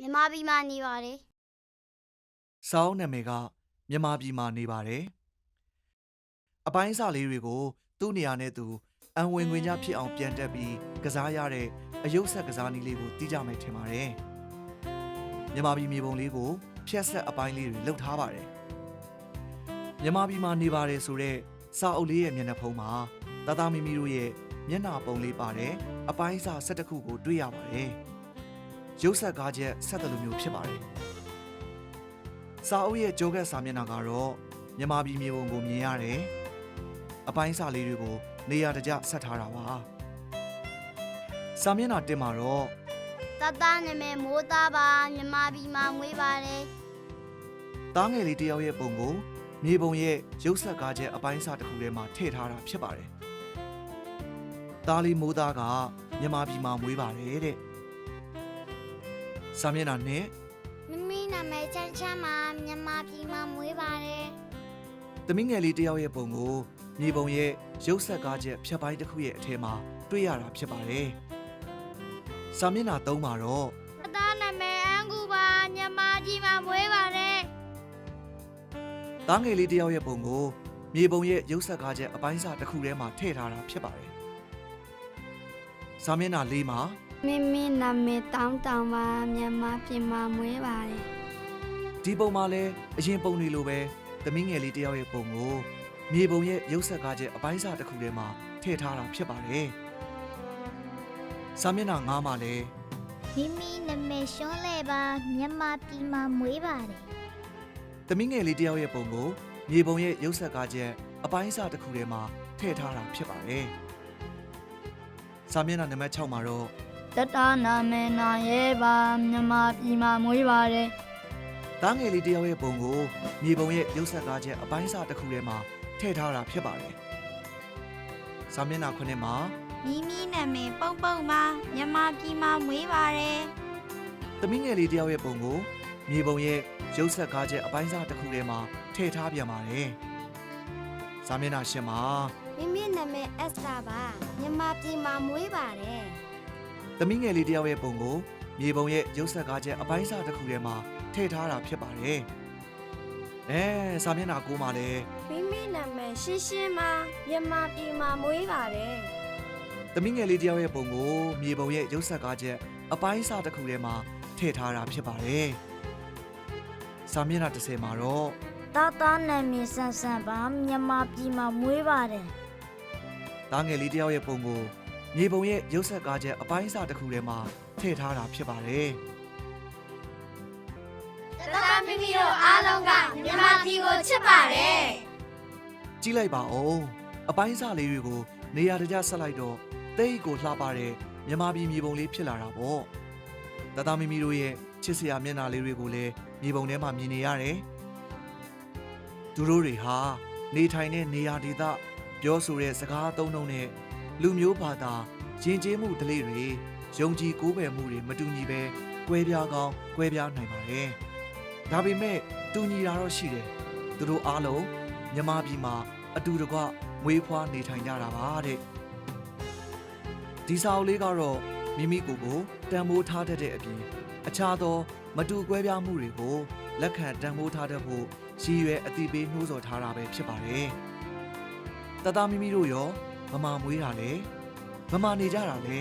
မြန်မာပြည်မှာနေပါတယ်။စောင်းနာမည်ကမြန်မာပြည်မှာနေပါတယ်။အပိုင်းအစလေးတွေကို သူ့နေရာနဲ့သူအံဝင်ခွင်ကြဖြစ်အောင်ပြန်တက်ပြီးကစားရတဲ့အယုတ်ဆက်ကစားနည်းလေးကိုသိကြမယ်ထင်ပါတယ်။မြန်မာပြည်မြေပုံလေးကိုဖြက်ဆက်အပိုင်းလေးတွေလှုပ်ထားပါတယ်။မြန်မာပြည်မှာနေပါတယ်ဆိုတော့စာအုပ်လေးရဲ့မျက်နှာဖုံးမှာတသားမီမီတို့ရဲ့မျက်နှာပုံလေးပါတဲ့အပိုင်းအစ၁၁ခုကိုတွေ့ရပါတယ်။ ရုပ်ဆက်ကားချက်ဆက်တယ်လို့မျိုးဖြစ်ပါတယ်။စာအုပ်ရဲ့ကြောကက်စာမျက်နှာကတော့မြန်မာပြည်မြေပုံကိုမြင်ရတယ်။အပိုင်းစာလေးတွေကိုနေရာတကျဆက်ထားတာပါ။စာမျက်နှာတင်မှာတော့တသားနာမည်မိုးသားပါမြန်မာပြည်မှာမွေးပါတယ်တားငယ်လေးတစ်ယောက်ရဲ့ပုံကိုမြေပုံရဲ့ရုပ်ဆက်ကားချက်အပိုင်းစာတစ်ခုထဲမှာထည့်ထားတာဖြစ်ပါတယ်။တားလေးမိုးသားကမြန်မာပြည်မှာမွေးပါတယ်တဲ့။ စာမျက်နှာနဲ့မမီနာမည်ချမ်းချမ်းပါမြန်မာပြည်မှာမွေးပါတယ်သမီးငယ်လေးတစ်ယောက်ရဲ့ပုံကိုမြေပုံရဲ့ရုပ်ဆက်ကားချက်ဖြတ်ပိုင်းတစ်ခုရဲ့အထဲမှာတွေ့ရတာဖြစ်ပါတယ်။စာမျက်နှာသုံးမှာတော့တသားနာမည်အန်ကူပါမြန်မာပြည်မှာမွေးပါတယ်သားငယ်လေးတစ်ယောက်ရဲ့ပုံကိုမြေပုံရဲ့ရုပ်ဆက်ကားချက်အပိုင်းစာတစ်ခုထဲမှာထည့်ထားတာဖြစ်ပါတယ်။စာမျက်နှာလေးမှာ မမီနာမည်တောင်းတောင်းပါမြန်မာပြည်မှာမွေးပါတယ်ဒီပုံမှာလည်းအရင်ပုံတွေလိုပဲသမီးငယ်လေးတစ်ယောက်ရဲ့ပုံကိုမြေပုံရဲ့ရုပ်ဆက်ကားချက်အပိုင်းစာတစ်ခုထဲမှာထည့်ထားတာဖြစ်ပါတယ်။စာမျက်နှာငါးမှာလည်းမိမိနာမည်ရှွန်းလဲပါမြန်မာပြည်မှာမွေးပါတယ်သမီးငယ်လေးတစ်ယောက်ရဲ့ပုံကိုမြေပုံရဲ့ရုပ်ဆက်ကားချက်အပိုင်းစာတစ်ခုထဲမှာထည့်ထားတာဖြစ်ပါတယ်။စာမျက်နှာနံပါတ်6မှာတော့ တသားနာမည်နိုင်ရဲပါမြန်မာပြည်မှာမွေးပါတယ်သားငယ်လေးတစ်ယောက်ရဲ့ပုံကိုမြေပုံရဲ့ရုပ်ဆက်ကားချက်အပိုင်းစာတစ်ခုထဲမှာထည့်ထားတာဖြစ်ပါတယ်။စာမျက်နှာ9မှာမိမိနာမည်ပုံပုံပါမြန်မာပြည်မှာမွေးပါတယ်သမီးငယ်လေးတစ်ယောက်ရဲ့ပုံကိုမြေပုံရဲ့ရုပ်ဆက်ကားချက်အပိုင်းစာတစ်ခုထဲမှာထည့်ထားပြန်ပါတယ်။စာမျက်နှာ10မှာမိမိနာမည်အက်စတာပါမြန်မာပြည်မှာမွေးပါတယ် သမီးငယ်လေးတစ်ယောက်ရဲ့ပုံကိုမြေပုံရဲ့ရုပ်ဆက်ကားချက်အပိုင်းစာတစ်ခုထဲမှာထည့်ထားတာဖြစ်ပါတယ်။အဲစာမျက်နှာ9မှာလည်းမိမိနာမည်ရှင်းရှင်းပါမြန်မာပြည်မှာမွေးပါတယ်သမီးငယ်လေးတစ်ယောက်ရဲ့ပုံကိုမြေပုံရဲ့ရုပ်ဆက်ကားချက်အပိုင်းစာတစ်ခုထဲမှာထည့်ထားတာဖြစ်ပါတယ်။စာမျက်နှာ10မှာတော့တသားနာမည်ဆန်ဆန်ပါမြန်မာပြည်မှာမွေးပါတယ်သားငယ်လေးတစ်ယောက်ရဲ့ပုံကို မြေပုံရဲ့ရုပ်ဆက်ကားချက်အပိုင်းစာတစ်ခုထဲမှာထည့်ထားတာဖြစ်ပါတယ်။တသားမိမိတို့အားလုံးကမြန်မာပြည်ကိုချစ်ပါတယ်ကြည့်လိုက်ပါဦးအပိုင်းစာလေးတွေကိုနေရာတကျဆက်လိုက်တော့တိတ်ကိုလှပတဲ့မြမပြည်မြေပုံလေးဖြစ်လာတာပေါ့တသားမီမီတို့ရဲ့ချစ်စရာမျက်နှာလေးတွေကိုလည်းမြေပုံထဲမှာမြင်နေရတယ်သူတို့တွေဟာနေထိုင်တဲ့နေရာဒေသပြောဆိုတဲ့စကားအသုံးအနှုန်းနဲ့ လူမျိုးဘာသာယဉ်ကျေးမှုဓလေ့တွေယုံကြည်ကိုးကွယ်မှုတွေမတူညီပဲကွဲပြားကောင်းကွဲပြားနိုင်ပါတယ်ဒါပေမဲ့တူညီတာတော့ရှိတယ်သူတို့အားလုံးမြမပြည်မှာအတူတကွမွေးဖွားနေထိုင်ကြတာပါတဲ့ဒီစာအုပ်လေးကတော့မိမိကိုယ်ကိုတန်ဖိုးထားတတ်တဲ့အပြင်အခြားသော မတူကွဲပြားမှုတွေကိုလက်ခံတန်ဖိုးထားတတ်ဖို့ရည်ရွယ်အတိပေးနှိုးဆော်ထားတာပဲဖြစ်ပါတယ်တသားမိမိတို့ရော မမမွေးတာလေမမနေကြတာလေ